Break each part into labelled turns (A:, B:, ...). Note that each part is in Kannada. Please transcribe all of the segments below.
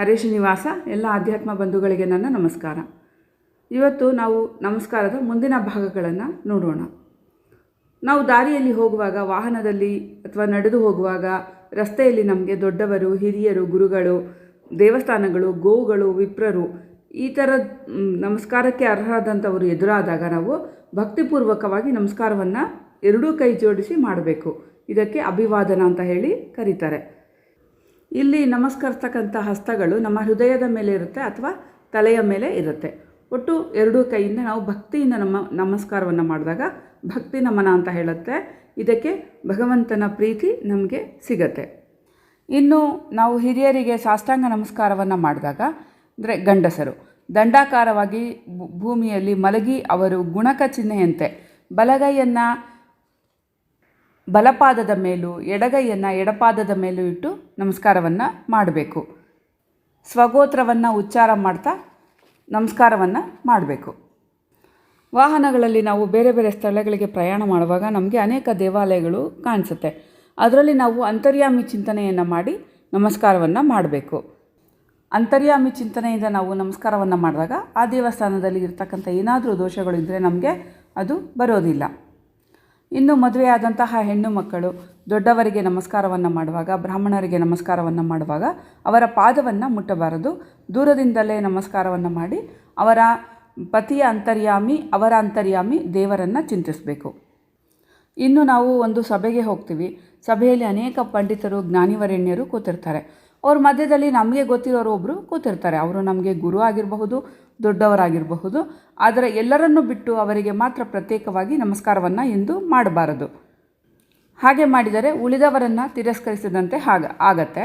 A: ಹರೇ ನಿವಾಸ, ಎಲ್ಲ ಆಧ್ಯಾತ್ಮ ಬಂಧುಗಳಿಗೆ ನನ್ನ ನಮಸ್ಕಾರ. ಇವತ್ತು ನಾವು ನಮಸ್ಕಾರದ ಮುಂದಿನ ಭಾಗಗಳನ್ನು ನೋಡೋಣ. ನಾವು ದಾರಿಯಲ್ಲಿ ಹೋಗುವಾಗ, ವಾಹನದಲ್ಲಿ ಅಥವಾ ನಡೆದು ಹೋಗುವಾಗ, ರಸ್ತೆಯಲ್ಲಿ ನಮಗೆ ದೊಡ್ಡವರು, ಹಿರಿಯರು, ಗುರುಗಳು, ದೇವಸ್ಥಾನಗಳು, ಗೋವುಗಳು, ವಿಪ್ರರು, ಈ ಥರ ನಮಸ್ಕಾರಕ್ಕೆ ಅರ್ಹರಾದಂಥವರು ಎದುರಾದಾಗ ನಾವು ಭಕ್ತಿಪೂರ್ವಕವಾಗಿ ನಮಸ್ಕಾರವನ್ನು ಎರಡೂ ಕೈ ಜೋಡಿಸಿ ಮಾಡಬೇಕು. ಇದಕ್ಕೆ ಅಭಿವಾದನ ಅಂತ ಹೇಳಿ ಕರೀತಾರೆ. ಇಲ್ಲಿ ನಮಸ್ಕರಿಸ್ತಕ್ಕಂಥ ಹಸ್ತಗಳು ನಮ್ಮ ಹೃದಯದ ಮೇಲೆ ಇರುತ್ತೆ ಅಥವಾ ತಲೆಯ ಮೇಲೆ ಇರುತ್ತೆ. ಒಟ್ಟು ಎರಡೂ ಕೈಯಿಂದ ನಾವು ಭಕ್ತಿಯಿಂದ ನಮ್ಮ ನಮಸ್ಕಾರವನ್ನು ಮಾಡಿದಾಗ ಭಕ್ತಿ ನಮನ ಅಂತ ಹೇಳುತ್ತೆ. ಇದಕ್ಕೆ ಭಗವಂತನ ಪ್ರೀತಿ ನಮಗೆ ಸಿಗತ್ತೆ. ಇನ್ನು ನಾವು ಹಿರಿಯರಿಗೆ ಸಾಷ್ಟಾಂಗ ನಮಸ್ಕಾರವನ್ನು ಮಾಡಿದಾಗ, ಅಂದರೆ ಗಂಡಸರು, ದಂಡಾಕಾರವಾಗಿ ಭೂಮಿಯಲ್ಲಿ ಮಲಗಿ ಅವರು ಗುಣಕ ಚಿಹ್ನೆಯಂತೆ ಬಲಗೈಯನ್ನು ಬಲಪಾದದ ಮೇಲೂ, ಎಡಗೈಯನ್ನು ಎಡಪಾದದ ಮೇಲೂ ಇಟ್ಟು ನಮಸ್ಕಾರವನ್ನು ಮಾಡಬೇಕು. ಸ್ವಗೋತ್ರವನ್ನು ಉಚ್ಚಾರ ಮಾಡ್ತಾ ನಮಸ್ಕಾರವನ್ನು ಮಾಡಬೇಕು. ವಾಹನಗಳಲ್ಲಿ ನಾವು ಬೇರೆ ಬೇರೆ ಸ್ಥಳಗಳಿಗೆ ಪ್ರಯಾಣ ಮಾಡುವಾಗ ನಮಗೆ ಅನೇಕ ದೇವಾಲಯಗಳು ಕಾಣಿಸುತ್ತೆ. ಅದರಲ್ಲಿ ನಾವು ಅಂತರ್ಯಾಮಿ ಚಿಂತನೆಯನ್ನು ಮಾಡಿ ನಮಸ್ಕಾರವನ್ನು ಮಾಡಬೇಕು. ಅಂತರ್ಯಾಮಿ ಚಿಂತನೆಯಿಂದ ನಾವು ನಮಸ್ಕಾರವನ್ನು ಮಾಡಿದಾಗ ಆ ದೇವಸ್ಥಾನದಲ್ಲಿ ಇರ್ತಕ್ಕಂಥ ಏನಾದರೂ ದೋಷಗಳು ಇದ್ದರೆ ನಮಗೆ ಅದು ಬರೋದಿಲ್ಲ. ಇನ್ನು ಮದುವೆಯಾದಂತಹ ಹೆಣ್ಣು ಮಕ್ಕಳು ದೊಡ್ಡವರಿಗೆ ನಮಸ್ಕಾರವನ್ನು ಮಾಡುವಾಗ, ಬ್ರಾಹ್ಮಣರಿಗೆ ನಮಸ್ಕಾರವನ್ನು ಮಾಡುವಾಗ ಅವರ ಪಾದವನ್ನು ಮುಟ್ಟಬಾರದು. ದೂರದಿಂದಲೇ ನಮಸ್ಕಾರವನ್ನು ಮಾಡಿ ಅವರ ಪತಿಯ ಅಂತರ್ಯಾಮಿ, ಅವರ ಅಂತರ್ಯಾಮಿ ದೇವರನ್ನು ಚಿಂತಿಸಬೇಕು. ಇನ್ನು ನಾವು ಒಂದು ಸಭೆಗೆ ಹೋಗ್ತೀವಿ. ಸಭೆಯಲ್ಲಿ ಅನೇಕ ಪಂಡಿತರು, ಜ್ಞಾನಿವರೆಣ್ಯರು ಕೂತಿರ್ತಾರೆ. ಅವ್ರ ಮಧ್ಯದಲ್ಲಿ ನಮಗೆ ಗೊತ್ತಿರೋರು ಒಬ್ಬರು ಕೂತಿರ್ತಾರೆ. ಅವರು ನಮಗೆ ಗುರು ಆಗಿರಬಹುದು ದೊಡ್ಡವರಾಗಿರಬಹುದು. ಆದರೆ ಎಲ್ಲರನ್ನು ಬಿಟ್ಟು ಅವರಿಗೆ ಮಾತ್ರ ಪ್ರತ್ಯೇಕವಾಗಿ ನಮಸ್ಕಾರವನ್ನು ಎಂದು ಮಾಡಬಾರದು. ಹಾಗೆ ಮಾಡಿದರೆ ಉಳಿದವರನ್ನು ತಿರಸ್ಕರಿಸಿದಂತೆ ಹಾಗ, ಆಗತ್ತೆ.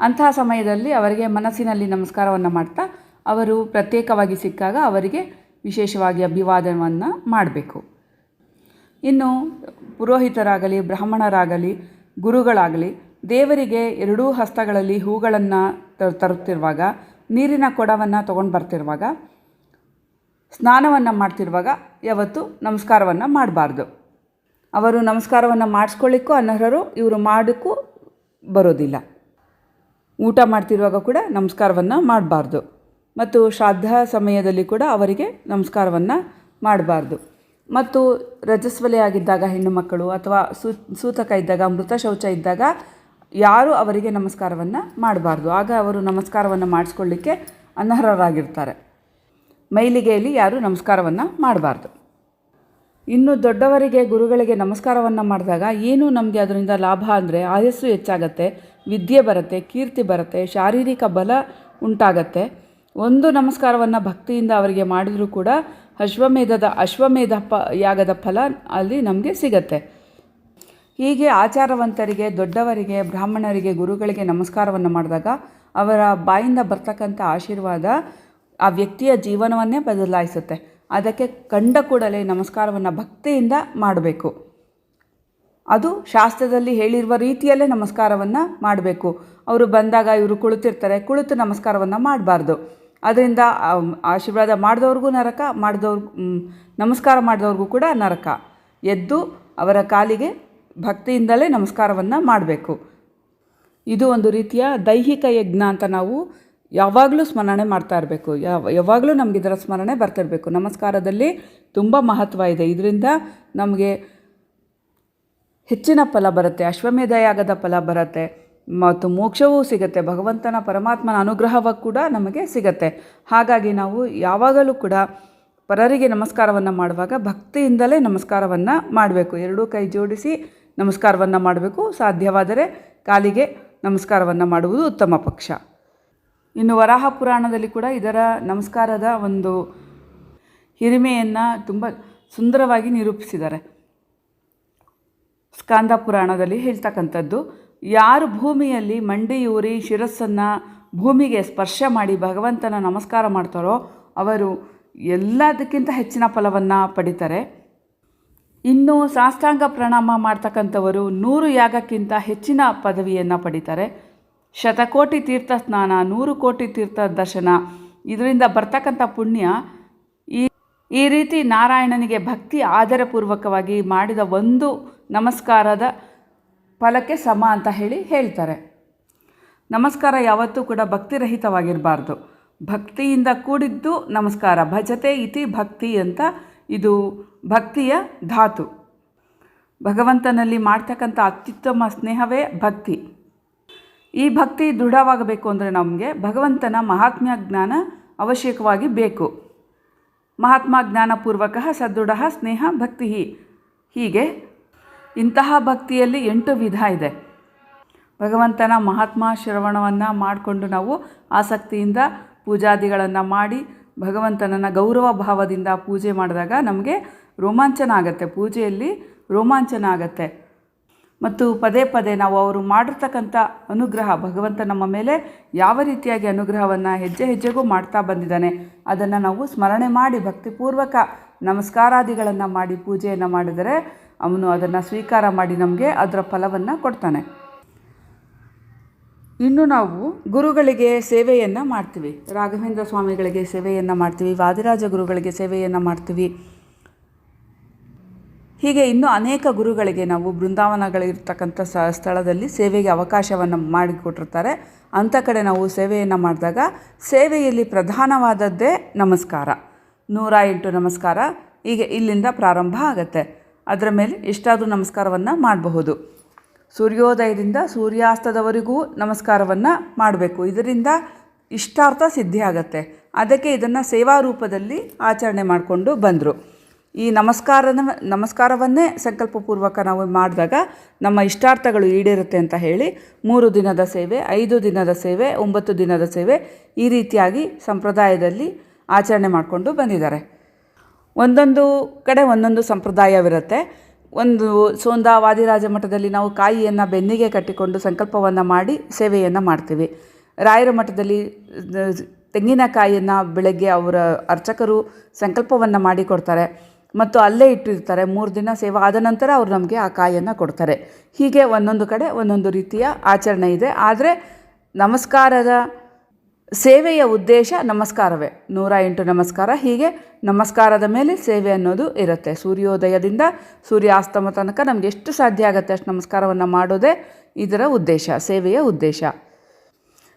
A: ಅಂತಹ ಸಮಯದಲ್ಲಿ ಅವರಿಗೆ ಮನಸ್ಸಿನಲ್ಲಿ ನಮಸ್ಕಾರವನ್ನು ಮಾಡ್ತಾ ಅವರು ಪ್ರತ್ಯೇಕವಾಗಿ ಸಿಕ್ಕಾಗ ಅವರಿಗೆ ವಿಶೇಷವಾಗಿ ಅಭಿವಾದನವನ್ನು ಮಾಡಬೇಕು. ಇನ್ನು ಪುರೋಹಿತರಾಗಲಿ, ಬ್ರಾಹ್ಮಣರಾಗಲಿ, ಗುರುಗಳಾಗಲಿ ದೇವರಿಗೆ ಎರಡೂ ಹಸ್ತಗಳಲ್ಲಿ ಹೂಗಳನ್ನು ತರುತ್ತಿರುವಾಗ ನೀರಿನ ಕೊಡವನ್ನು ತೊಗೊಂಡು ಬರ್ತಿರುವಾಗ, ಸ್ನಾನವನ್ನು ಮಾಡ್ತಿರುವಾಗ ಯಾವತ್ತೂ ನಮಸ್ಕಾರವನ್ನು ಮಾಡಬಾರ್ದು. ಅವರು ನಮಸ್ಕಾರವನ್ನು ಮಾಡಿಸ್ಕೊಳ್ಳಿಕ್ಕೂ ಅನರ್ಹರು, ಇವರು ಮಾಡೋಕ್ಕೂ ಬರೋದಿಲ್ಲ. ಊಟ ಮಾಡ್ತಿರುವಾಗ ಕೂಡ ನಮಸ್ಕಾರವನ್ನು ಮಾಡಬಾರ್ದು. ಮತ್ತು ಶ್ರಾದ್ದ ಸಮಯದಲ್ಲಿ ಕೂಡ ಅವರಿಗೆ ನಮಸ್ಕಾರವನ್ನು ಮಾಡಬಾರ್ದು. ಮತ್ತು ರಜಸ್ವಲೆ ಆಗಿದ್ದಾಗ ಹೆಣ್ಣು ಮಕ್ಕಳು ಅಥವಾ ಸೂತಕ ಇದ್ದಾಗ, ಮೃತ ಶೌಚ ಇದ್ದಾಗ ಯಾರೂ ಅವರಿಗೆ ನಮಸ್ಕಾರವನ್ನು ಮಾಡಬಾರ್ದು. ಆಗ ಅವರು ನಮಸ್ಕಾರವನ್ನು ಮಾಡಿಸ್ಕೊಳ್ಳಿಕ್ಕೆ ಅನರ್ಹರಾಗಿರ್ತಾರೆ. ಮೈಲಿಗೆಯಲ್ಲಿ ಯಾರೂ ನಮಸ್ಕಾರವನ್ನು ಮಾಡಬಾರ್ದು. ಇನ್ನು ದೊಡ್ಡವರಿಗೆ, ಗುರುಗಳಿಗೆ ನಮಸ್ಕಾರವನ್ನು ಮಾಡಿದಾಗ ಏನು ನಮಗೆ ಅದರಿಂದ ಲಾಭ ಅಂದರೆ ಆಯಸ್ಸು ಹೆಚ್ಚಾಗತ್ತೆ, ವಿದ್ಯೆ ಬರುತ್ತೆ, ಕೀರ್ತಿ ಬರುತ್ತೆ, ಶಾರೀರಿಕ ಬಲ ಉಂಟಾಗತ್ತೆ. ಒಂದು ನಮಸ್ಕಾರವನ್ನು ಭಕ್ತಿಯಿಂದ ಅವರಿಗೆ ಮಾಡಿದರೂ ಕೂಡ ಅಶ್ವಮೇಧದ ಅಶ್ವಮೇಧ ಯಾಗದ ಫಲ ಅಲ್ಲಿ ನಮಗೆ ಸಿಗತ್ತೆ. ಹೀಗೆ ಆಚಾರವಂತರಿಗೆ, ದೊಡ್ಡವರಿಗೆ, ಬ್ರಾಹ್ಮಣರಿಗೆ, ಗುರುಗಳಿಗೆ ನಮಸ್ಕಾರವನ್ನು ಮಾಡಿದಾಗ ಅವರ ಬಾಯಿಂದ ಬರ್ತಕ್ಕಂಥ ಆಶೀರ್ವಾದ ಆ ವ್ಯಕ್ತಿಯ ಜೀವನವನ್ನೇ ಬದಲಾಯಿಸುತ್ತೆ. ಅದಕ್ಕೆ ಕಂಡ ಕೂಡಲೇ ನಮಸ್ಕಾರವನ್ನು ಭಕ್ತಿಯಿಂದ ಮಾಡಬೇಕು. ಅದು ಶಾಸ್ತ್ರದಲ್ಲಿ ಹೇಳಿರುವ ರೀತಿಯಲ್ಲೇ ನಮಸ್ಕಾರವನ್ನು ಮಾಡಬೇಕು. ಅವರು ಬಂದಾಗ ಇವರು ಕುಳಿತಿರ್ತಾರೆ, ಕುಳಿತು ನಮಸ್ಕಾರವನ್ನು ಮಾಡಬಾರ್ದು. ಅದರಿಂದ ಆಶೀರ್ವಾದ ಮಾಡಿದವ್ರಿಗೂ ನರಕ ಮಾಡಿದವ್ರಿಗೂ ನಮಸ್ಕಾರ ಮಾಡಿದವ್ರಿಗೂ ಕೂಡ ನರಕ. ಎದ್ದು ಅವರ ಕಾಲಿಗೆ ಭಕ್ತಿಯಿಂದಲೇ ನಮಸ್ಕಾರವನ್ನು ಮಾಡಬೇಕು. ಇದು ಒಂದು ರೀತಿಯ ದೈಹಿಕ ಯಜ್ಞ ಅಂತ ನಾವು ಯಾವಾಗಲೂ ಸ್ಮರಣೆ ಮಾಡ್ತಾ ಇರಬೇಕು. ಯಾವ, ಯಾವಾಗಲೂ ನಮಗೆ ಇದರ ಸ್ಮರಣೆ ಬರ್ತಿರಬೇಕು ನಮಸ್ಕಾರದಲ್ಲಿ ತುಂಬ ಮಹತ್ವ ಇದೆ. ಇದರಿಂದ ನಮಗೆ ಹೆಚ್ಚಿನ ಫಲ ಬರುತ್ತೆ. ಅಶ್ವಮೇಧ ಯಾಗದ ಫಲ ಬರುತ್ತೆ. ಮತ್ತು ಮೋಕ್ಷವೂ ಸಿಗುತ್ತೆ. ಭಗವಂತನ ಪರಮಾತ್ಮನ ಅನುಗ್ರಹವೂ ಕೂಡ ನಮಗೆ ಸಿಗತ್ತೆ. ಹಾಗಾಗಿ ನಾವು ಯಾವಾಗಲೂ ಕೂಡ ಪರರಿಗೆ ನಮಸ್ಕಾರವನ್ನು ಮಾಡುವಾಗ ಭಕ್ತಿಯಿಂದಲೇ ನಮಸ್ಕಾರವನ್ನು ಮಾಡಬೇಕು. ಎರಡೂ ಕೈ ಜೋಡಿಸಿ ನಮಸ್ಕಾರವನ್ನು ಮಾಡಬೇಕು. ಸಾಧ್ಯವಾದರೆ ಕಾಲಿಗೆ ನಮಸ್ಕಾರವನ್ನು ಮಾಡುವುದು ಉತ್ತಮ ಪಕ್ಷ. ಇನ್ನು ವರಾಹ ಪುರಾಣದಲ್ಲಿ ಕೂಡ ಇದರ ನಮಸ್ಕಾರದ ಒಂದು ಹಿರಿಮೆಯನ್ನು ತುಂಬ ಸುಂದರವಾಗಿ ನಿರೂಪಿಸಿದ್ದಾರೆ. ಸ್ಕಾಂದ ಪುರಾಣದಲ್ಲಿ ಹೇಳ್ತಕ್ಕಂಥದ್ದು, ಯಾರು ಭೂಮಿಯಲ್ಲಿ ಮಂಡಿಯೂರಿ ಶಿರಸ್ಸನ್ನು ಭೂಮಿಗೆ ಸ್ಪರ್ಶ ಮಾಡಿ ಭಗವಂತನ ನಮಸ್ಕಾರ ಮಾಡ್ತಾರೋ ಅವರು ಎಲ್ಲದಕ್ಕಿಂತ ಹೆಚ್ಚಿನ ಫಲವನ್ನು ಪಡಿತಾರೆ. ಇನ್ನು ಸಾಷ್ಟಾಂಗ ಪ್ರಣಾಮ ಮಾಡ್ತಕ್ಕಂಥವರು ನೂರು ಯಾಗಕ್ಕಿಂತ ಹೆಚ್ಚಿನ ಪದವಿಯನ್ನು ಪಡಿತಾರೆ. ಶತಕೋಟಿ ತೀರ್ಥ ಸ್ನಾನ, ನೂರು ಕೋಟಿ ತೀರ್ಥ ದರ್ಶನ, ಇದರಿಂದ ಬರ್ತಕ್ಕಂಥ ಪುಣ್ಯ ಈ ಈ ರೀತಿ ನಾರಾಯಣನಿಗೆ ಭಕ್ತಿ ಆಧಾರಪೂರ್ವಕವಾಗಿ ಮಾಡಿದ ಒಂದು ನಮಸ್ಕಾರದ ಫಲಕ್ಕೆ ಸಮ ಅಂತ ಹೇಳಿ ಹೇಳ್ತಾರೆ. ನಮಸ್ಕಾರ ಯಾವತ್ತೂ ಕೂಡ ಭಕ್ತಿರಹಿತವಾಗಿರಬಾರ್ದು. ಭಕ್ತಿಯಿಂದ ಕೂಡಿದ್ದು ನಮಸ್ಕಾರ, ಭಜತೆ ಇತಿ ಭಕ್ತಿ ಅಂತ ಇದು ಭಕ್ತಿಯ ಧಾತು. ಭಗವಂತನಲ್ಲಿ ಮಾಡ್ತಕ್ಕಂಥ ಅತ್ಯುತ್ತಮ ಸ್ನೇಹವೇ ಭಕ್ತಿ. ಈ ಭಕ್ತಿ ದೃಢವಾಗಬೇಕು ಅಂದರೆ ನಮಗೆ ಭಗವಂತನ ಮಹಾತ್ಮ್ಯ ಜ್ಞಾನ ಅವಶ್ಯಕವಾಗಿ ಬೇಕು. ಮಹಾತ್ಮ ಜ್ಞಾನಪೂರ್ವಕ ಸದೃಢ ಸ್ನೇಹ ಭಕ್ತಿ ಹೀಗೆ ಇಂತಹ ಭಕ್ತಿಯಲ್ಲಿ ಎಂಟು ವಿಧ ಇದೆ. ಭಗವಂತನ ಮಹಾತ್ಮ ಶ್ರವಣವನ್ನು ಮಾಡಿಕೊಂಡು ನಾವು ಆಸಕ್ತಿಯಿಂದ ಪೂಜಾದಿಗಳನ್ನು ಮಾಡಿ ಭಗವಂತನನ್ನು ಗೌರವ ಭಾವದಿಂದ ಪೂಜೆ ಮಾಡಿದಾಗ ನಮಗೆ ರೋಮಾಂಚನ ಆಗುತ್ತೆ. ಪೂಜೆಯಲ್ಲಿ ರೋಮಾಂಚನ ಆಗುತ್ತೆ. ಮತ್ತು ಪದೇ ಪದೇ ನಾವು ಅವರು ಮಾಡಿರ್ತಕ್ಕಂಥ ಅನುಗ್ರಹ, ಭಗವಂತ ನಮ್ಮ ಮೇಲೆ ಯಾವ ರೀತಿಯಾಗಿ ಅನುಗ್ರಹವನ್ನು ಹೆಜ್ಜೆ ಹೆಜ್ಜೆಗೂ ಮಾಡ್ತಾ ಬಂದಿದ್ದಾನೆ, ಅದನ್ನು ನಾವು ಸ್ಮರಣೆ ಮಾಡಿ ಭಕ್ತಿಪೂರ್ವಕ ನಮಸ್ಕಾರಾದಿಗಳನ್ನು ಮಾಡಿ ಪೂಜೆಯನ್ನು ಮಾಡಿದರೆ ಅವನು ಅದನ್ನು ಸ್ವೀಕಾರ ಮಾಡಿ ನಮಗೆ ಅದರ ಫಲವನ್ನು ಕೊಡ್ತಾನೆ. ಇನ್ನು ನಾವು ಗುರುಗಳಿಗೆ ಸೇವೆಯನ್ನು ಮಾಡ್ತೀವಿ. ರಾಘವೇಂದ್ರ ಸ್ವಾಮಿಗಳಿಗೆ ಸೇವೆಯನ್ನು ಮಾಡ್ತೀವಿ. ವಾದಿರಾಜ ಗುರುಗಳಿಗೆ ಸೇವೆಯನ್ನು ಮಾಡ್ತೀವಿ. ಹೀಗೆ ಇನ್ನೂ ಅನೇಕ ಗುರುಗಳಿಗೆ ನಾವು ಬೃಂದಾವನಗಳಿರ್ತಕ್ಕಂಥ ಸ ಸ್ಥಳದಲ್ಲಿ ಸೇವೆಗೆ ಅವಕಾಶವನ್ನು ಮಾಡಿಕೊಟ್ಟಿರ್ತಾರೆ. ಅಂಥ ಕಡೆ ನಾವು ಸೇವೆಯನ್ನು ಮಾಡಿದಾಗ ಸೇವೆಯಲ್ಲಿ ಪ್ರಧಾನವಾದದ್ದೇ ನಮಸ್ಕಾರ. ನೂರ ಎಂಟು ನಮಸ್ಕಾರ. ಹೀಗೆ ಇಲ್ಲಿಂದ ಪ್ರಾರಂಭ ಆಗುತ್ತೆ. ಅದರ ಮೇಲೆ ಎಷ್ಟಾದರೂ ನಮಸ್ಕಾರವನ್ನು ಮಾಡಬಹುದು. ಸೂರ್ಯೋದಯದಿಂದ ಸೂರ್ಯಾಸ್ತದವರೆಗೂ ನಮಸ್ಕಾರವನ್ನು ಮಾಡಬೇಕು. ಇದರಿಂದ ಇಷ್ಟಾರ್ಥ ಸಿದ್ಧಿ ಆಗತ್ತೆ. ಅದಕ್ಕೆ ಇದನ್ನು ಸೇವಾ ರೂಪದಲ್ಲಿ ಆಚರಣೆ ಮಾಡಿಕೊಂಡು ಬಂದರು. ಈ ನಮಸ್ಕಾರನ, ನಮಸ್ಕಾರವನ್ನೇ ಸಂಕಲ್ಪಪೂರ್ವಕ ನಾವು ಮಾಡಿದಾಗ ನಮ್ಮ ಇಷ್ಟಾರ್ಥಗಳು ಈಡೇರುತ್ತೆ ಅಂತ ಹೇಳಿ ಮೂರು ದಿನದ ಸೇವೆ, ಐದು ದಿನದ ಸೇವೆ, ಒಂಬತ್ತು ದಿನದ ಸೇವೆ ಈ ರೀತಿಯಾಗಿ ಸಂಪ್ರದಾಯದಲ್ಲಿ ಆಚರಣೆ ಮಾಡಿಕೊಂಡು ಬಂದಿದ್ದಾರೆ. ಒಂದೊಂದು ಕಡೆ ಒಂದೊಂದು ಸಂಪ್ರದಾಯವಿರುತ್ತೆ. ಒಂದು ಸೋಂದಾ ವಾದಿರಾಜ ಮಠದಲ್ಲಿ ನಾವು ಕಾಯಿಯನ್ನು ಬೆನ್ನಿಗೆ ಕಟ್ಟಿಕೊಂಡು ಸಂಕಲ್ಪವನ್ನು ಮಾಡಿ ಸೇವೆಯನ್ನು ಮಾಡ್ತೀವಿ. ರಾಯರ ಮಠದಲ್ಲಿ ತೆಂಗಿನಕಾಯಿಯನ್ನು ಬೆಳಗ್ಗೆ ಅವರ ಅರ್ಚಕರು ಸಂಕಲ್ಪವನ್ನು ಮಾಡಿ ಕೊಡ್ತಾರೆ. ಮತ್ತು ಅಲ್ಲೇ ಇಟ್ಟಿರ್ತಾರೆ. ಮೂರು ದಿನ ಸೇವೆ ಆದ ನಂತರ ಅವರು ನಮಗೆ ಆ ಕಾಯಿಯನ್ನು ಕೊಡ್ತಾರೆ. ಹೀಗೆ ಒಂದೊಂದು ಕಡೆ ಒಂದೊಂದು ರೀತಿಯ ಆಚರಣೆ ಇದೆ. ಆದರೆ ನಮಸ್ಕಾರದ ಸೇವೆಯ ಉದ್ದೇಶ ನಮಸ್ಕಾರವೇ. ನೂರ ಎಂಟು ನಮಸ್ಕಾರ. ಹೀಗೆ ನಮಸ್ಕಾರದ ಮೇಲೆ ಸೇವೆ ಅನ್ನೋದು ಇರುತ್ತೆ. ಸೂರ್ಯೋದಯದಿಂದ ಸೂರ್ಯಾಸ್ತಮ ತನಕ ನಮಗೆ ಎಷ್ಟು ಸಾಧ್ಯ ಆಗುತ್ತೆ ಅಷ್ಟು ನಮಸ್ಕಾರವನ್ನು ಮಾಡೋದೇ ಇದರ ಉದ್ದೇಶ, ಸೇವೆಯ ಉದ್ದೇಶ.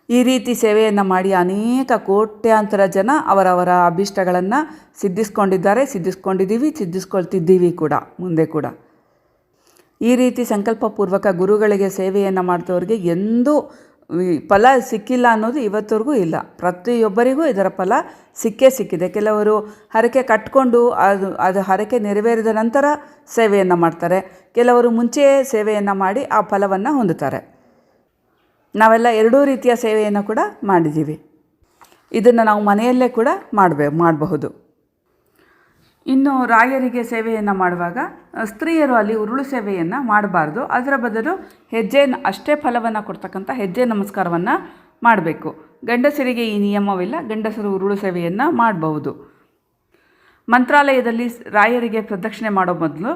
A: ಈ ರೀತಿ ಸೇವೆಯನ್ನು ಮಾಡಿ ಅನೇಕ ಕೋಟ್ಯಾಂತರ ಜನ ಅವರವರ ಅಭಿಷ್ಟಗಳನ್ನು ಸಿದ್ಧಿಸ್ಕೊಂಡಿದ್ದಾರೆ, ಸಿದ್ಧಿಸ್ಕೊಂಡಿದ್ದೀವಿ, ಸಿದ್ಧಿಸ್ಕೊಳ್ತಿದ್ದೀವಿ ಕೂಡ, ಮುಂದೆ ಕೂಡ. ಈ ರೀತಿ ಸಂಕಲ್ಪಪೂರ್ವಕ ಗುರುಗಳಿಗೆ ಸೇವೆಯನ್ನು ಮಾಡಿದವರಿಗೆ ಎಂದೂ ಫಲ ಸಿಕ್ಕಿಲ್ಲ ಅನ್ನೋದು ಇವತ್ತವರೆಗೂ ಇಲ್ಲ. ಪ್ರತಿಯೊಬ್ಬರಿಗೂ ಇದರ ಫಲ ಸಿಕ್ಕೇ ಸಿಕ್ಕಿದೆ. ಕೆಲವರು ಹರಕೆ ಕಟ್ಕೊಂಡು ಅದು ಅದು ಹರಕೆ ನೆರವೇರಿದ ನಂತರ ಸೇವೆಯನ್ನು ಮಾಡ್ತಾರೆ. ಕೆಲವರು ಮುಂಚೆಯೇ ಸೇವೆಯನ್ನು ಮಾಡಿ ಆ ಫಲವನ್ನು ಹೊಂದುತ್ತಾರೆ. ನಾವೆಲ್ಲ ಎರಡೂ ರೀತಿಯ ಸೇವೆಯನ್ನು ಕೂಡ ಮಾಡಿದ್ದೀವಿ. ಇದನ್ನು ನಾವು ಮನೆಯಲ್ಲೇ ಕೂಡ ಮಾಡಬೇ, ಮಾಡಬಹುದು. ಇನ್ನು ರಾಯರಿಗೆ ಸೇವೆಯನ್ನು ಮಾಡುವಾಗ ಸ್ತ್ರೀಯರು ಅಲ್ಲಿ ಉರುಳು ಸೇವೆಯನ್ನು ಮಾಡಬಾರ್ದು. ಅದರ ಬದಲು ಹೆಜ್ಜೆ ಅಷ್ಟೇ ಫಲವನ್ನು ಕೊಡ್ತಕ್ಕಂಥ ಹೆಜ್ಜೆ ನಮಸ್ಕಾರವನ್ನು ಮಾಡಬೇಕು. ಗಂಡಸರಿಗೆ ಈ ನಿಯಮವಿಲ್ಲ, ಗಂಡಸರು ಉರುಳು ಸೇವೆಯನ್ನು ಮಾಡಬಹುದು. ಮಂತ್ರಾಲಯದಲ್ಲಿ ರಾಯರಿಗೆ ಪ್ರದಕ್ಷಿಣೆ ಮಾಡೋ ಮೊದಲು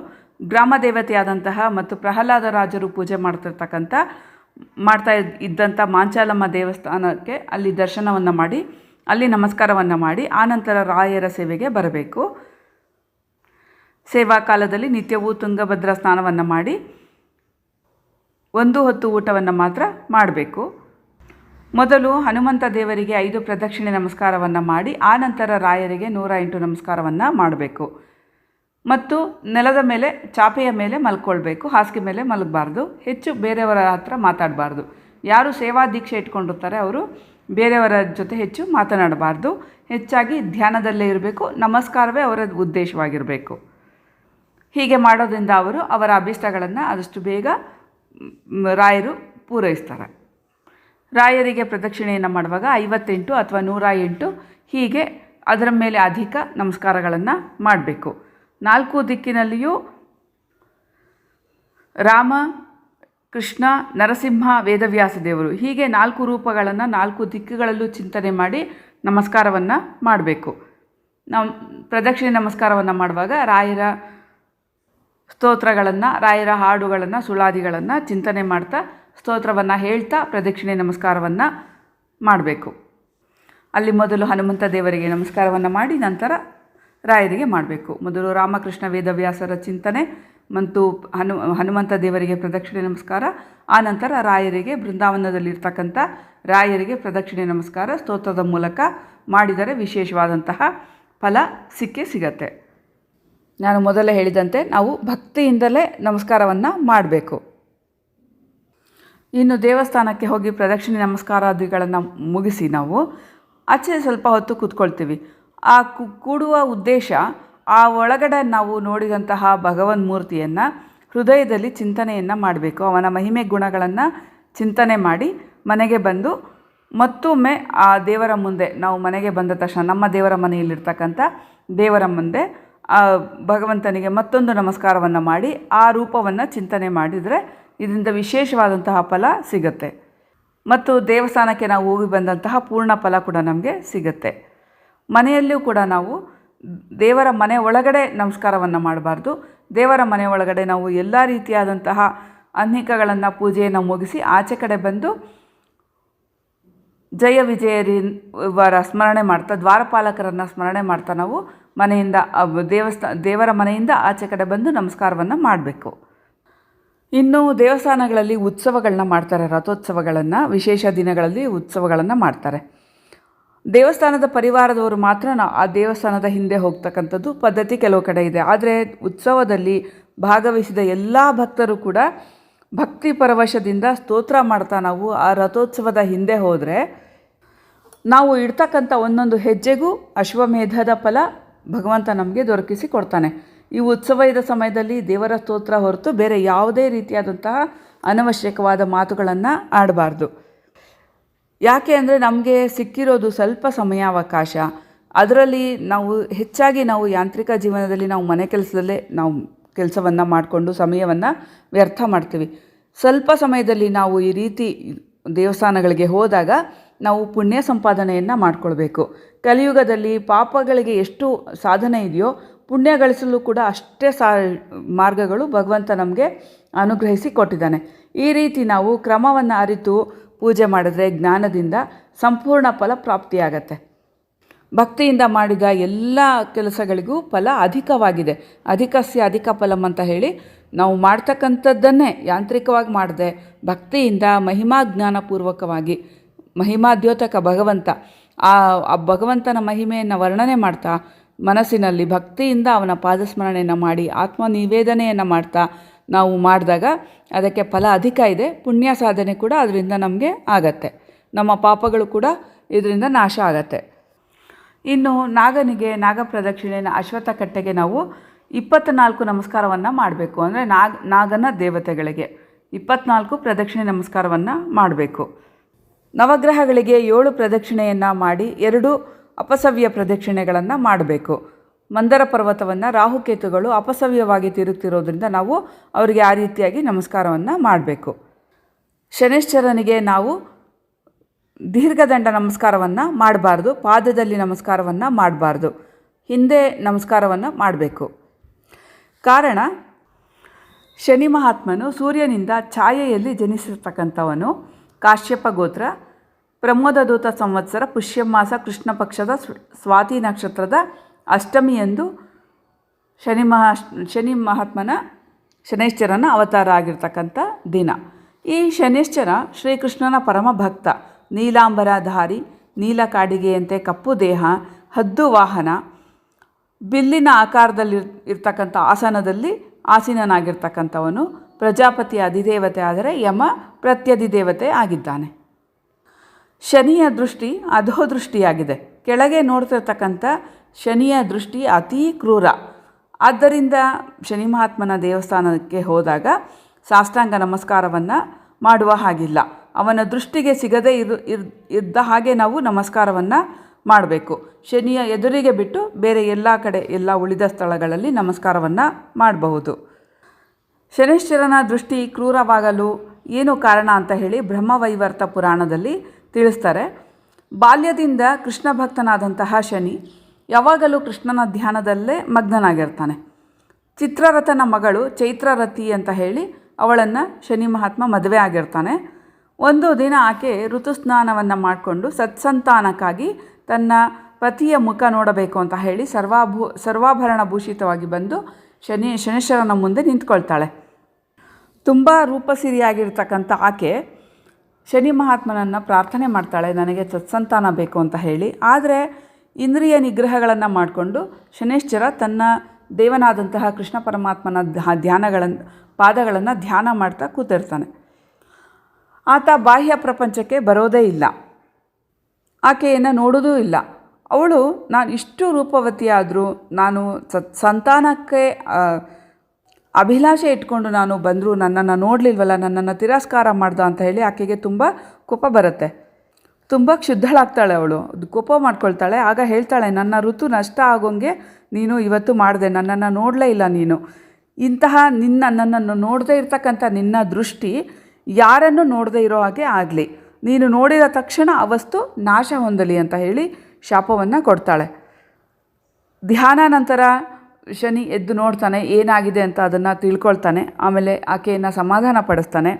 A: ಗ್ರಾಮ ದೇವತೆಯಾದಂತಹ ಮತ್ತು ಪ್ರಹ್ಲಾದ ರಾಜರು ಪೂಜೆ ಮಾಡ್ತಿರ್ತಕ್ಕಂಥ, ಮಾಡ್ತಾ ಇದ್ದಂಥ ಮಾಂಚಾಲಮ್ಮ ದೇವಸ್ಥಾನಕ್ಕೆ ಅಲ್ಲಿ ದರ್ಶನವನ್ನು ಮಾಡಿ, ಅಲ್ಲಿ ನಮಸ್ಕಾರವನ್ನು ಮಾಡಿ ಆನಂತರ ರಾಯರ ಸೇವೆಗೆ ಬರಬೇಕು. ಸೇವಾ ಕಾಲದಲ್ಲಿ ನಿತ್ಯವೂ ತುಂಗಭದ್ರಾ ಸ್ನಾನವನ್ನು ಮಾಡಿ ಒಂದು ಹೊತ್ತು ಊಟವನ್ನು ಮಾತ್ರ ಮಾಡಬೇಕು. ಮೊದಲು ಹನುಮಂತ ದೇವರಿಗೆ ಐದು ಪ್ರದಕ್ಷಿಣೆ ನಮಸ್ಕಾರವನ್ನು ಮಾಡಿ, ಆ ನಂತರ ರಾಯರಿಗೆ ನೂರ ಎಂಟು ನಮಸ್ಕಾರವನ್ನು ಮಾಡಬೇಕು. ಮತ್ತು ನೆಲದ ಮೇಲೆ, ಚಾಪೆಯ ಮೇಲೆ ಮಲ್ಕೊಳ್ಬೇಕು. ಹಾಸಿಗೆ ಮೇಲೆ ಮಲಗಬಾರ್ದು. ಹೆಚ್ಚು ಬೇರೆಯವರ ಹತ್ರ ಮಾತಾಡಬಾರ್ದು. ಯಾರು ಸೇವಾ ದೀಕ್ಷೆ ಇಟ್ಕೊಂಡಿರ್ತಾರೆ, ಅವರು ಬೇರೆಯವರ ಜೊತೆ ಹೆಚ್ಚು ಮಾತನಾಡಬಾರ್ದು. ಹೆಚ್ಚಾಗಿ ಧ್ಯಾನದಲ್ಲೇ ಇರಬೇಕು. ನಮಸ್ಕಾರವೇ ಅವರ ಉದ್ದೇಶವಾಗಿರಬೇಕು. ಹೀಗೆ ಮಾಡೋದ್ರಿಂದ ಅವರು ಅವರ ಅಭೀಷ್ಟಗಳನ್ನು ಆದಷ್ಟು ಬೇಗ ರಾಯರು ಪೂರೈಸ್ತಾರೆ. ರಾಯರಿಗೆ ಪ್ರದಕ್ಷಿಣೆಯನ್ನು ಮಾಡುವಾಗ ಐವತ್ತೆಂಟು ಅಥವಾ ನೂರ ಎಂಟು ಹೀಗೆ ಅದರ ಮೇಲೆ ಅಧಿಕ ನಮಸ್ಕಾರಗಳನ್ನು ಮಾಡಬೇಕು. ನಾಲ್ಕು ದಿಕ್ಕಿನಲ್ಲಿಯೂ ರಾಮ, ಕೃಷ್ಣ, ನರಸಿಂಹ, ವೇದವ್ಯಾಸ ದೇವರು ಹೀಗೆ ನಾಲ್ಕು ರೂಪಗಳನ್ನು ನಾಲ್ಕು ದಿಕ್ಕುಗಳಲ್ಲೂ ಚಿಂತನೆ ಮಾಡಿ ನಮಸ್ಕಾರವನ್ನು ಮಾಡಬೇಕು. ನಾವು ಪ್ರದಕ್ಷಿಣೆ ನಮಸ್ಕಾರವನ್ನು ಮಾಡುವಾಗ ರಾಯರ ಸ್ತೋತ್ರಗಳನ್ನು, ರಾಯರ ಹಾಡುಗಳನ್ನು, ಸುಳಾದಿಗಳನ್ನು ಚಿಂತನೆ ಮಾಡ್ತಾ, ಸ್ತೋತ್ರವನ್ನು ಹೇಳ್ತಾ ಪ್ರದಕ್ಷಿಣೆ ನಮಸ್ಕಾರವನ್ನು ಮಾಡಬೇಕು. ಅಲ್ಲಿ ಮೊದಲು ಹನುಮಂತ ದೇವರಿಗೆ ನಮಸ್ಕಾರವನ್ನು ಮಾಡಿ ನಂತರ ರಾಯರಿಗೆ ಮಾಡಬೇಕು. ಮೊದಲು ರಾಮಕೃಷ್ಣ ವೇದವ್ಯಾಸರ ಚಿಂತನೆ, ಮತ್ತು ಹನು, ಹನುಮಂತ ದೇವರಿಗೆ ಪ್ರದಕ್ಷಿಣೆ ನಮಸ್ಕಾರ, ಆ ನಂತರ ರಾಯರಿಗೆ ಬೃಂದಾವನದಲ್ಲಿರ್ತಕ್ಕಂಥ ರಾಯರಿಗೆ ಪ್ರದಕ್ಷಿಣೆ ನಮಸ್ಕಾರ, ಸ್ತೋತ್ರದ ಮೂಲಕ ಮಾಡಿದರೆ ವಿಶೇಷವಾದಂತಹ ಫಲ ಸಿಕ್ಕೇ ಸಿಗತ್ತೆ. ನಾನು ಮೊದಲೇ ಹೇಳಿದಂತೆ ನಾವು ಭಕ್ತಿಯಿಂದಲೇ ನಮಸ್ಕಾರವನ್ನು ಮಾಡಬೇಕು. ಇನ್ನು ದೇವಸ್ಥಾನಕ್ಕೆ ಹೋಗಿ ಪ್ರದಕ್ಷಿಣೆ ನಮಸ್ಕಾರಾದಿಗಳನ್ನು ಮುಗಿಸಿ ನಾವು ಆಚೆ ಸ್ವಲ್ಪ ಹೊತ್ತು ಕೂತ್ಕೊಳ್ತೀವಿ. ಆ ಕೂಡುವ ಉದ್ದೇಶ ಆ ಒಳಗಡೆ ನಾವು ನೋಡಿದಂತಹ ಭಗವನ್ ಮೂರ್ತಿಯನ್ನು ಹೃದಯದಲ್ಲಿ ಚಿಂತನೆಯನ್ನು ಮಾಡಬೇಕು. ಅವನ ಮಹಿಮೆ ಗುಣಗಳನ್ನು ಚಿಂತನೆ ಮಾಡಿ ಮನೆಗೆ ಬಂದು ಮತ್ತೊಮ್ಮೆ ಆ ದೇವರ ಮುಂದೆ ನಾವು ಮನೆಗೆ ಬಂದ ತಕ್ಷಣ ನಮ್ಮ ದೇವರ ಮನೆಯಲ್ಲಿರ್ತಕ್ಕಂಥ ದೇವರ ಮುಂದೆ ಭಗವಂತನಿಗೆ ಮತ್ತೊಂದು ನಮಸ್ಕಾರವನ್ನು ಮಾಡಿ, ಆ ರೂಪವನ್ನು ಚಿಂತನೆ ಮಾಡಿದರೆ ಇದರಿಂದ ವಿಶೇಷವಾದಂತಹ ಫಲ ಸಿಗುತ್ತೆ. ಮತ್ತು ದೇವಸ್ಥಾನಕ್ಕೆ ನಾವು ಹೋಗಿ ಬಂದಂತಹ ಪೂರ್ಣ ಫಲ ಕೂಡ ನಮಗೆ ಸಿಗುತ್ತೆ. ಮನೆಯಲ್ಲಿಯೂ ಕೂಡ ನಾವು ದೇವರ ಮನೆ ಒಳಗಡೆ ನಮಸ್ಕಾರವನ್ನು ಮಾಡಬಾರ್ದು. ದೇವರ ಮನೆ ಒಳಗಡೆ ನಾವು ಎಲ್ಲ ರೀತಿಯಾದಂತಹ ಅನ್ಹಿಕಗಳನ್ನು ಪೂಜೆಯನ್ನು ಮುಗಿಸಿ ಆಚೆ ಕಡೆ ಬಂದು ಜಯ ವಿಜಯರಿ ಇವರ ಸ್ಮರಣೆ ಮಾಡ್ತಾ, ದ್ವಾರಪಾಲಕರನ್ನು ಸ್ಮರಣೆ ಮಾಡ್ತಾ ನಾವು ಮನೆಯಿಂದ ದೇವಸ್ಥಾನ ದೇವರ ಮನೆಯಿಂದ ಆಚೆ ಕಡೆ ಬಂದು ನಮಸ್ಕಾರವನ್ನು ಮಾಡಬೇಕು. ಇನ್ನು ದೇವಸ್ಥಾನಗಳಲ್ಲಿ ಉತ್ಸವಗಳನ್ನ ಮಾಡ್ತಾರೆ, ರಥೋತ್ಸವಗಳನ್ನು, ವಿಶೇಷ ದಿನಗಳಲ್ಲಿ ಉತ್ಸವಗಳನ್ನು ಮಾಡ್ತಾರೆ. ದೇವಸ್ಥಾನದ ಪರಿವಾರದವರು ಮಾತ್ರ ಆ ದೇವಸ್ಥಾನದ ಹಿಂದೆ ಹೋಗ್ತಕ್ಕಂಥದ್ದು ಪದ್ಧತಿ ಕೆಲವು ಕಡೆ ಇದೆ. ಆದರೆ ಉತ್ಸವದಲ್ಲಿ ಭಾಗವಹಿಸಿದ ಎಲ್ಲ ಭಕ್ತರು ಕೂಡ ಭಕ್ತಿ ಪರವಶದಿಂದ ಸ್ತೋತ್ರ ಮಾಡ್ತಾ ನಾವು ಆ ರಥೋತ್ಸವದ ಹಿಂದೆ ಹೋದರೆ ನಾವು ಇಡ್ತಕ್ಕಂಥ ಒಂದೊಂದು ಹೆಜ್ಜೆಗೂ ಅಶ್ವಮೇಧದ ಫಲ ಭಗವಂತ ನಮಗೆ ದೊರಕಿಸಿ ಕೊಡ್ತಾನೆ. ಈ ಉತ್ಸವದ ಸಮಯದಲ್ಲಿ ದೇವರ ಸ್ತೋತ್ರ ಹೊರತು ಬೇರೆ ಯಾವುದೇ ರೀತಿಯಾದಂತಹ ಅನವಶ್ಯಕವಾದ ಮಾತುಗಳನ್ನು ಆಡಬಾರ್ದು. ಯಾಕೆ ಅಂದರೆ ನಮಗೆ ಸಿಕ್ಕಿರೋದು ಸ್ವಲ್ಪ ಸಮಯಾವಕಾಶ. ಅದರಲ್ಲಿ ನಾವು ಹೆಚ್ಚಾಗಿ ನಾವು ಯಾಂತ್ರಿಕ ಜೀವನದಲ್ಲಿ ನಾವು ಮನೆ ಕೆಲಸದಲ್ಲೇ ನಾವು ಕೆಲಸವನ್ನು ಮಾಡಿಕೊಂಡು ಸಮಯವನ್ನು ವ್ಯರ್ಥ ಮಾಡ್ತೀವಿ. ಸ್ವಲ್ಪ ಸಮಯದಲ್ಲಿ ನಾವು ಈ ರೀತಿ ದೇವಸ್ಥಾನಗಳಿಗೆ ಹೋದಾಗ ನಾವು ಪುಣ್ಯ ಸಂಪಾದನೆಯನ್ನು ಮಾಡಿಕೊಳ್ಬೇಕು. ಕಲಿಯುಗದಲ್ಲಿ ಪಾಪಗಳಿಗೆ ಎಷ್ಟು ಸಾಧನೆ ಇದೆಯೋ ಪುಣ್ಯ ಗಳಿಸಲು ಕೂಡ ಅಷ್ಟೇ ಸಾ, ಮಾರ್ಗಗಳು ಭಗವಂತ ನಮಗೆ ಅನುಗ್ರಹಿಸಿ ಕೊಟ್ಟಿದ್ದಾನೆ. ಈ ರೀತಿ ನಾವು ಕ್ರಮವನ್ನು ಅರಿತು ಪೂಜೆ ಮಾಡಿದ್ರೆ ಜ್ಞಾನದಿಂದ ಸಂಪೂರ್ಣ ಫಲ ಪ್ರಾಪ್ತಿಯಾಗತ್ತೆ. ಭಕ್ತಿಯಿಂದ ಮಾಡಿದ ಎಲ್ಲ ಕೆಲಸಗಳಿಗೂ ಫಲ ಅಧಿಕವಾಗಿದೆ. ಅಧಿಕಸ್ಯ ಅಧಿಕ ಫಲಂ ಅಂತ ಹೇಳಿ ನಾವು ಮಾಡ್ತಕ್ಕಂಥದ್ದನ್ನೇ ಯಾಂತ್ರಿಕವಾಗಿ ಮಾಡದೆ ಭಕ್ತಿಯಿಂದ ಮಹಿಮಾ ಜ್ಞಾನಪೂರ್ವಕವಾಗಿ ಮಹಿಮಾದ್ಯೋತಕ ಭಗವಂತ. ಆ ಆ ಭಗವಂತನ ಮಹಿಮೆಯನ್ನು ವರ್ಣನೆ ಮಾಡ್ತಾ, ಮನಸ್ಸಿನಲ್ಲಿ ಭಕ್ತಿಯಿಂದ ಅವನ ಪಾದಸ್ಮರಣೆಯನ್ನು ಮಾಡಿ ಆತ್ಮ ನಿವೇದನೆಯನ್ನು ಮಾಡ್ತಾ ನಾವು ಮಾಡಿದಾಗ ಅದಕ್ಕೆ ಫಲ ಅಧಿಕ ಇದೆ, ಪುಣ್ಯ ಸಾಧನೆ ಕೂಡ ಅದರಿಂದ ನಮಗೆ ಆಗತ್ತೆ. ನಮ್ಮ ಪಾಪಗಳು ಕೂಡ ಇದರಿಂದ ನಾಶ ಆಗತ್ತೆ. ಇನ್ನು ನಾಗನಿಗೆ, ನಾಗ ಅಶ್ವತ್ಥ ಕಟ್ಟೆಗೆ ನಾವು ಇಪ್ಪತ್ತ್ನಾಲ್ಕು ನಮಸ್ಕಾರವನ್ನು ಮಾಡಬೇಕು. ಅಂದರೆ ನಾಗ, ನಾಗನ ದೇವತೆಗಳಿಗೆ ಇಪ್ಪತ್ನಾಲ್ಕು ಪ್ರದಕ್ಷಿಣೆ ನಮಸ್ಕಾರವನ್ನು ಮಾಡಬೇಕು. ನವಗ್ರಹಗಳಿಗೆ ಏಳು ಪ್ರದಕ್ಷಿಣೆಯನ್ನು ಮಾಡಿ ಎರಡು ಅಪಸವ್ಯ ಪ್ರದಕ್ಷಿಣೆಗಳನ್ನು ಮಾಡಬೇಕು. ಮಂದರ ಪರ್ವತವನ್ನು ರಾಹುಕೇತುಗಳು ಅಪಸವ್ಯವಾಗಿ ತಿರುತ್ತಿರೋದ್ರಿಂದ ನಾವು ಅವರಿಗೆ ಆ ರೀತಿಯಾಗಿ ನಮಸ್ಕಾರವನ್ನು ಮಾಡಬೇಕು. ಶನೇಶ್ವರನಿಗೆ ನಾವು ದೀರ್ಘದಂಡ ನಮಸ್ಕಾರವನ್ನು ಮಾಡಬಾರ್ದು, ಪಾದದಲ್ಲಿ ನಮಸ್ಕಾರವನ್ನು ಮಾಡಬಾರ್ದು, ಹಿಂದೆ ನಮಸ್ಕಾರವನ್ನು ಮಾಡಬೇಕು. ಕಾರಣ, ಶನಿ ಮಹಾತ್ಮನು ಸೂರ್ಯನಿಂದ ಛಾಯೆಯಲ್ಲಿ ಜನಿಸಿರ್ತಕ್ಕಂಥವನು ಕಾಶ್ಯಪ ಗೋತ್ರ. ಪ್ರಮೋದದೂತ ಸಂವತ್ಸರ ಪುಷ್ಯಮಾಸ ಕೃಷ್ಣ ಪಕ್ಷದ ಸ್ವಾತಿ ನಕ್ಷತ್ರದ ಅಷ್ಟಮಿಯಂದು ಶನಿ ಮಹಾ, ಶನಿ ಮಹಾತ್ಮನ ಶನೈಶ್ಚರನ ಅವತಾರ ಆಗಿರ್ತಕ್ಕಂಥ ದಿನ. ಈ ಶನೈಶ್ಚರ ಶ್ರೀಕೃಷ್ಣನ ಪರಮ ಭಕ್ತ. ನೀಲಾಂಬರಧಾರಿ ನೀಲ ಕಾಡಿಗೆಯಂತೆ ಕಪ್ಪು ದೇಹ, ಹದ್ದು ವಾಹನ, ಬಿಲ್ಲಿನ ಆಕಾರದಲ್ಲಿ ಇರ್ತಕ್ಕಂಥ ಆಸನದಲ್ಲಿ ಆಸೀನನಾಗಿರ್ತಕ್ಕಂಥವನು. ಪ್ರಜಾಪತಿಯ ಅಧಿದೇವತೆ ಆದರೆ ಯಮ ಪ್ರತ್ಯಧಿದೇವತೆ ಆಗಿದ್ದಾನೆ. ಶನಿಯ ದೃಷ್ಟಿ ಅಧೋದೃಷ್ಟಿಯಾಗಿದೆ ಕೆಳಗೆ ನೋಡ್ತಿರ್ತಕ್ಕಂಥ ಶನಿಯ ದೃಷ್ಟಿ ಅತೀ ಕ್ರೂರ. ಆದ್ದರಿಂದ ಶನಿ ಮಹಾತ್ಮನ ದೇವಸ್ಥಾನಕ್ಕೆ ಹೋದಾಗ ಸಾಷ್ಟಾಂಗ ನಮಸ್ಕಾರವನ್ನು ಮಾಡುವ ಹಾಗಿಲ್ಲ. ಅವನ ದೃಷ್ಟಿಗೆ ಸಿಗದೇ ಇರ್ ಇದ್ದ ಹಾಗೆ ನಾವು ನಮಸ್ಕಾರವನ್ನು ಮಾಡಬೇಕು. ಶನಿಯ ಎದುರಿಗೆ ಬಿಟ್ಟು ಬೇರೆ ಎಲ್ಲ ಕಡೆ ಎಲ್ಲ ಉಳಿದ ಸ್ಥಳಗಳಲ್ಲಿ ನಮಸ್ಕಾರವನ್ನು ಮಾಡಬಹುದು. ಶನೇಶ್ವರನ ದೃಷ್ಟಿ ಕ್ರೂರವಾಗಲು ಏನು ಕಾರಣ ಅಂತ ಹೇಳಿ ಬ್ರಹ್ಮವೈವರ್ತ ಪುರಾಣದಲ್ಲಿ ತಿಳಿಸ್ತಾರೆ. ಬಾಲ್ಯದಿಂದ ಕೃಷ್ಣ ಭಕ್ತನಾದಂತಹ ಶನಿ ಯಾವಾಗಲೂ ಕೃಷ್ಣನ ಧ್ಯಾನದಲ್ಲೇ ಮಗ್ನನಾಗಿರ್ತಾನೆ. ಚಿತ್ರರಥನ ಮಗಳು ಚೈತ್ರರಥಿ ಅಂತ ಹೇಳಿ ಅವಳನ್ನು ಶನಿ ಮಹಾತ್ಮ ಮದುವೆ ಆಗಿರ್ತಾನೆ. ಒಂದು ದಿನ ಆಕೆ ಋತುಸ್ನಾನವನ್ನು ಮಾಡಿಕೊಂಡು ಸತ್ಸಂತಾನಕ್ಕಾಗಿ ತನ್ನ ಪತಿಯ ಮುಖ ನೋಡಬೇಕು ಅಂತ ಹೇಳಿ ಸರ್ವಾಭೂ ಸರ್ವಾಭರಣ ಭೂಷಿತವಾಗಿ ಬಂದು ಶನಿ ಶನೇಶ್ವರನ ಮುಂದೆ ನಿಂತ್ಕೊಳ್ತಾಳೆ. ತುಂಬ ರೂಪಸಿರಿಯಾಗಿರ್ತಕ್ಕಂಥ ಆಕೆ ಶನಿ ಮಹಾತ್ಮನನ್ನು ಪ್ರಾರ್ಥನೆ ಮಾಡ್ತಾಳೆ, ನನಗೆ ಸತ್ಸಂತಾನ ಬೇಕು ಅಂತ ಹೇಳಿ. ಆದರೆ ಇಂದ್ರಿಯ ನಿಗ್ರಹಗಳನ್ನು ಮಾಡಿಕೊಂಡು ಶನೇಶ್ವರ ತನ್ನ ದೇವನಾದಂತಹ ಕೃಷ್ಣ ಪರಮಾತ್ಮನ ಧ್ಯ- ಧ್ಯಾನಗಳನ್ನು ಪಾದಗಳನ್ನು ಧ್ಯಾನ ಮಾಡ್ತಾ ಕೂತಿರ್ತಾನೆ. ಆತ ಬಾಹ್ಯ ಪ್ರಪಂಚಕ್ಕೆ ಬರೋದೇ ಇಲ್ಲ. ಆಕೆಯನ್ನು ನೋಡೋದೂ ಇಲ್ಲ. ಅವಳು, ನಾನು ಇಷ್ಟು ರೂಪವತಿಯಾದರೂ ನಾನು ಸತ್ ಸಂತಾನಕ್ಕೆ ಅಭಿಲಾಷೆ ಇಟ್ಕೊಂಡು ನಾನು ಬಂದರೂ, ನನ್ನನ್ನು ನೋಡಲಿಲ್ವಲ್ಲ, ನನ್ನನ್ನು ತಿರಸ್ಕಾರ ಮಾಡ್ದ ಅಂತ ಹೇಳಿ ಆಕೆಗೆ ತುಂಬ ಕೋಪ ಬರುತ್ತೆ. ತುಂಬ ಕ್ಷುದ್ಧಳಾಗ್ತಾಳೆ ಅವಳು. ಕೋಪ ಮಾಡ್ಕೊಳ್ತಾಳೆ, ಆಗ ಹೇಳ್ತಾಳೆ, ನನ್ನ ಋತು ನಷ್ಟ ಆಗೋಂಗೆ ನೀನು ಇವತ್ತು ಮಾಡಿದೆ, ನನ್ನನ್ನು ನೋಡಲೇ ಇಲ್ಲ ನೀನು. ಇಂತಹ ನಿನ್ನ, ನನ್ನನ್ನು ನೋಡದೇ ಇರ್ತಕ್ಕಂಥ ನಿನ್ನ ದೃಷ್ಟಿ ಯಾರನ್ನು ನೋಡದೇ ಇರೋ ಹಾಗೆ ಆಗಲಿ. ನೀನು ನೋಡಿದ ತಕ್ಷಣ ಆ ವಸ್ತು ನಾಶ ಹೊಂದಲಿ ಅಂತ ಹೇಳಿ ಶಾಪವನ್ನು ಕೊಡ್ತಾಳೆ. ಧ್ಯಾನ ನಂತರ ಶನಿ ಎದ್ದು ನೋಡ್ತಾನೆ, ಏನಾಗಿದೆ ಅಂತ ಅದನ್ನು ತಿಳ್ಕೊಳ್ತಾನೆ. ಆಮೇಲೆ ಆಕೆಯನ್ನು ಸಮಾಧಾನ ಪಡಿಸ್ತಾನೆ.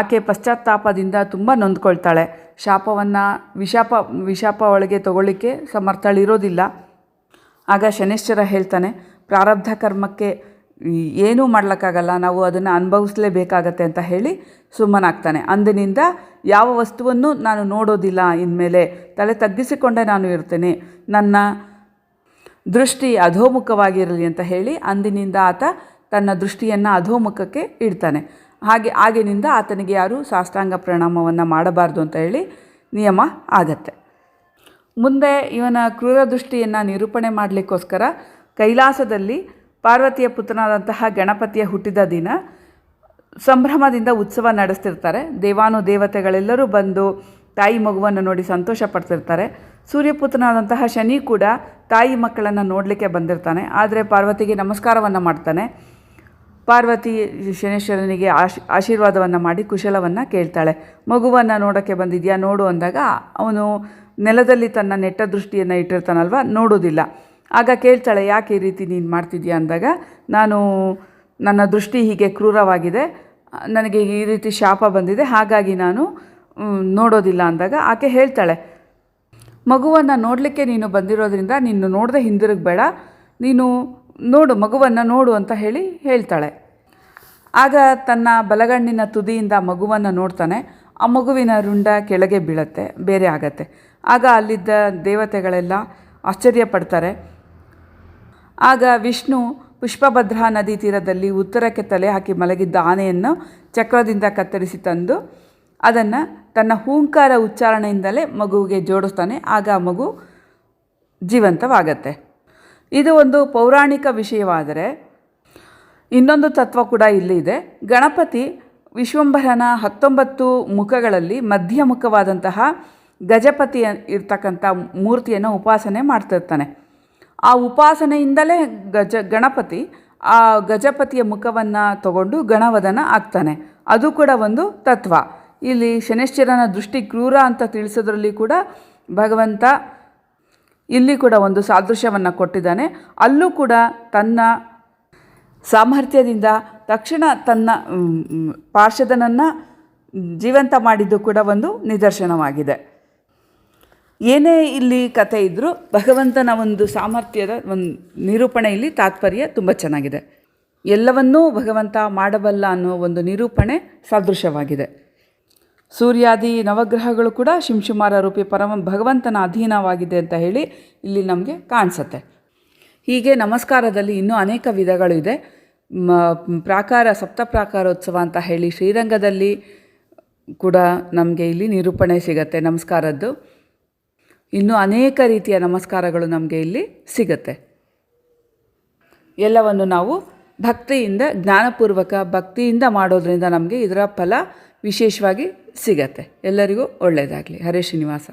A: ಆಕೆ ಪಶ್ಚಾತ್ತಾಪದಿಂದ ತುಂಬ ನೊಂದ್ಕೊಳ್ತಾಳೆ. ಶಾಪವನ್ನು ವಿಶಾಪ ವಿಶಾಪ ಒಳಗೆ ತಗೊಳ್ಳಿಕ್ಕೆ ಸಮರ್ಥಳಿರೋದಿಲ್ಲ. ಆಗ ಶನೇಶ್ವರ ಹೇಳ್ತಾನೆ, ಪ್ರಾರಬ್ಧ ಕರ್ಮಕ್ಕೆ ಏನೂ ಮಾಡ್ಲಿಕ್ಕಾಗಲ್ಲ, ನಾವು ಅದನ್ನು ಅನುಭವಿಸಲೇಬೇಕಾಗತ್ತೆ ಅಂತ ಹೇಳಿ ಸುಮ್ಮನಾಗ್ತಾನೆ. ಅಂದಿನಿಂದ ಯಾವ ವಸ್ತುವನ್ನು ನಾನು ನೋಡೋದಿಲ್ಲ, ಇನ್ಮೇಲೆ ತಲೆ ತಗ್ಗಿಸಿಕೊಂಡೇ ನಾನು ಇರ್ತೇನೆ. ನನ್ನ ದೃಷ್ಟಿ ಅಧೋಮುಖವಾಗಿರಲಿ ಅಂತ ಹೇಳಿ ಅಂದಿನಿಂದ ಆತ ತನ್ನ ದೃಷ್ಟಿಯನ್ನು ಅಧೋಮುಖಕ್ಕೆ ಇಡ್ತಾನೆ. ಹಾಗೆ ಆಗಿನಿಂದ ಆತನಿಗೆ ಯಾರೂ ಸಾಷ್ಟಾಂಗ ಪ್ರಣಾಮವನ್ನು ಮಾಡಬಾರ್ದು ಅಂತ ಹೇಳಿ ನಿಯಮ ಆಗತ್ತೆ. ಮುಂದೆ ಇವನ ಕ್ರೂರ ದೃಷ್ಟಿಯನ್ನು ನಿರೂಪಣೆ ಮಾಡಲಿಕ್ಕೋಸ್ಕರ ಕೈಲಾಸದಲ್ಲಿ ಪಾರ್ವತಿಯ ಪುತ್ರನಾದಂತಹ ಗಣಪತಿಯ ಹುಟ್ಟಿದ ದಿನ ಸಂಭ್ರಮದಿಂದ ಉತ್ಸವ ನಡೆಸ್ತಿರ್ತಾರೆ. ದೇವಾನು ದೇವತೆಗಳೆಲ್ಲರೂ ಬಂದು ತಾಯಿ ಮಗುವನ್ನು ನೋಡಿ ಸಂತೋಷ ಪಡ್ತಿರ್ತಾರೆ. ಸೂರ್ಯಪುತ್ರನಾದಂತಹ ಶನಿ ಕೂಡ ತಾಯಿ ಮಕ್ಕಳನ್ನು ನೋಡಲಿಕ್ಕೆ ಬಂದಿರ್ತಾನೆ. ಆದರೆ ಪಾರ್ವತಿಗೆ ನಮಸ್ಕಾರವನ್ನು ಮಾಡ್ತಾನೆ. ಪಾರ್ವತಿ ಶನೇಶ್ವರನಿಗೆ ಆಶ್, ಆಶೀರ್ವಾದವನ್ನು ಮಾಡಿ ಕುಶಲವನ್ನು ಕೇಳ್ತಾಳೆ. ಮಗುವನ್ನು ನೋಡೋಕ್ಕೆ ಬಂದಿದೆಯಾ? ನೋಡು ಅಂದಾಗ ಅವನು ನೆಲದಲ್ಲಿ ತನ್ನ ನೆಟ್ಟ ದೃಷ್ಟಿಯನ್ನು ಇಟ್ಟಿರ್ತಾನಲ್ವ? ನೋಡೋದಿಲ್ಲ. ಆಗ ಕೇಳ್ತಾಳೆ, ಯಾಕೆ ಈ ರೀತಿ ನೀನು ಮಾಡ್ತಿದ್ಯಾ? ಅಂದಾಗ, ನಾನು ನನ್ನ ದೃಷ್ಟಿ ಹೀಗೆ ಕ್ರೂರವಾಗಿದೆ. ನನಗೆ ಈ ರೀತಿ ಶಾಪ ಬಂದಿದೆ. ಹಾಗಾಗಿ ನಾನು ನೋಡೋದಿಲ್ಲ ಅಂದಾಗ ಆಕೆ ಹೇಳ್ತಾಳೆ ಮಗುವನ್ನು ನೋಡಲಿಕ್ಕೆ ನೀನು ಬಂದಿರೋದ್ರಿಂದ ನೀನು ನೋಡದೆ ಹಿಂದಿರುಗಬೇಡ. ನೀನು ನೋಡು, ಮಗುವನ್ನು ನೋಡು ಅಂತ ಹೇಳಿ ಹೇಳ್ತಾಳೆ. ಆಗ ತನ್ನ ಬಲಗಣ್ಣಿನ ತುದಿಯಿಂದ ಮಗುವನ್ನು ನೋಡ್ತಾನೆ. ಆ ಮಗುವಿನ ರುಂಡ ಕೆಳಗೆ ಬೀಳತ್ತೆ, ಬೇರೆ ಆಗತ್ತೆ. ಆಗ ಅಲ್ಲಿದ್ದ ದೇವತೆಗಳೆಲ್ಲ ಆಶ್ಚರ್ಯ ಪಡ್ತಾರೆ ಆಗ ವಿಷ್ಣು ಪುಷ್ಪಭದ್ರಾ ನದಿ ತೀರದಲ್ಲಿ ಉತ್ತರಕ್ಕೆ ತಲೆ ಹಾಕಿ ಮಲಗಿದ್ದ ಆನೆಯನ್ನು ಚಕ್ರದಿಂದ ಕತ್ತರಿಸಿ ತಂದು ಅದನ್ನು ತನ್ನ ಹೂಂಕಾರ ಉಚ್ಚಾರಣೆಯಿಂದಲೇ ಮಗುವಿಗೆ ಜೋಡಿಸ್ತಾನೆ, ಆಗ ಮಗು ಜೀವಂತವಾಗತ್ತೆ. ಇದು ಒಂದು ಪೌರಾಣಿಕ ವಿಷಯವಾದರೆ ಇನ್ನೊಂದು ತತ್ವ ಕೂಡ ಇಲ್ಲಿ ಇದೆ. ಗಣಪತಿ ವಿಶ್ವಂಭರನ ಹತ್ತೊಂಬತ್ತು ಮುಖಗಳಲ್ಲಿ ಮಧ್ಯಮುಖವಾದಂತಹ ಗಜಪತಿ ಇರ್ತಕ್ಕಂಥ ಮೂರ್ತಿಯನ್ನು ಉಪಾಸನೆ ಮಾಡ್ತಿರ್ತಾನೆ. ಆ ಉಪಾಸನೆಯಿಂದಲೇ ಗಜ, ಗಣಪತಿ ಆ ಗಜಪತಿಯ ಮುಖವನ್ನು ತಗೊಂಡು ಗಣವದನ ಆಗ್ತಾನೆ. ಅದು ಕೂಡ ಒಂದು ತತ್ವ. ಇಲ್ಲಿ ಶನಿಶ್ಚರನ ದೃಷ್ಟಿ ಕ್ರೂರ ಅಂತ ತಿಳಿಸೋದ್ರಲ್ಲಿ ಕೂಡ ಭಗವಂತ ಇಲ್ಲಿ ಕೂಡ ಒಂದು ಸಾದೃಶ್ಯವನ್ನು ಕೊಟ್ಟಿದ್ದಾನೆ. ಅಲ್ಲೂ ಕೂಡ ತನ್ನ ಸಾಮರ್ಥ್ಯದಿಂದ ತಕ್ಷಣ ತನ್ನ ಪಾರ್ಷದನನ್ನು ಜೀವಂತ ಮಾಡಿದ್ದು ಕೂಡ ಒಂದು ನಿದರ್ಶನವಾಗಿದೆ. ಏನೇ ಇಲ್ಲಿ ಕತೆ ಇದ್ದರೂ ಭಗವಂತನ ಒಂದು ಸಾಮರ್ಥ್ಯದ ಒಂದು ನಿರೂಪಣೆ ಇಲ್ಲಿ ತಾತ್ಪರ್ಯ ತುಂಬ ಚೆನ್ನಾಗಿದೆ. ಎಲ್ಲವನ್ನೂ ಭಗವಂತ ಮಾಡಬಲ್ಲ ಅನ್ನೋ ಒಂದು ನಿರೂಪಣೆ ಸದೃಶವಾಗಿದೆ ಸೂರ್ಯಾದಿ ನವಗ್ರಹಗಳು ಕೂಡ ಶಿಂಶುಮಾರ ರೂಪಿ ಪರಮ ಭಗವಂತನ ಅಧೀನವಾಗಿದೆ ಅಂತ ಹೇಳಿ ಇಲ್ಲಿ ನಮಗೆ ಕಾಣಿಸುತ್ತೆ. ಹೀಗೆ ನಮಸ್ಕಾರದಲ್ಲಿ ಇನ್ನೂ ಅನೇಕ ವಿಧಗಳು ಇದೆ. ಪ್ರಾಕಾರ ಸಪ್ತ ಪ್ರಾಕಾರೋತ್ಸವ ಅಂತ ಹೇಳಿ ಶ್ರೀರಂಗದಲ್ಲಿ ಕೂಡ ನಮಗೆ ಇಲ್ಲಿ ನಿರೂಪಣೆ ಸಿಗತ್ತೆ ನಮಸ್ಕಾರದ್ದು. ಇನ್ನೂ ಅನೇಕ ರೀತಿಯ ನಮಸ್ಕಾರಗಳು ನಮಗೆ ಇಲ್ಲಿ ಸಿಗತ್ತೆ. ಎಲ್ಲವನ್ನು ನಾವು ಭಕ್ತಿಯಿಂದ, ಜ್ಞಾನಪೂರ್ವಕ ಭಕ್ತಿಯಿಂದ ಮಾಡೋದರಿಂದ ನಮಗೆ ಇದರ ಫಲ ವಿಶೇಷವಾಗಿ ಸಿಗತ್ತೆ. ಎಲ್ಲರಿಗೂ ಒಳ್ಳೆಯದಾಗಲಿ ಹರೇ ಶ್ರೀನಿವಾಸ.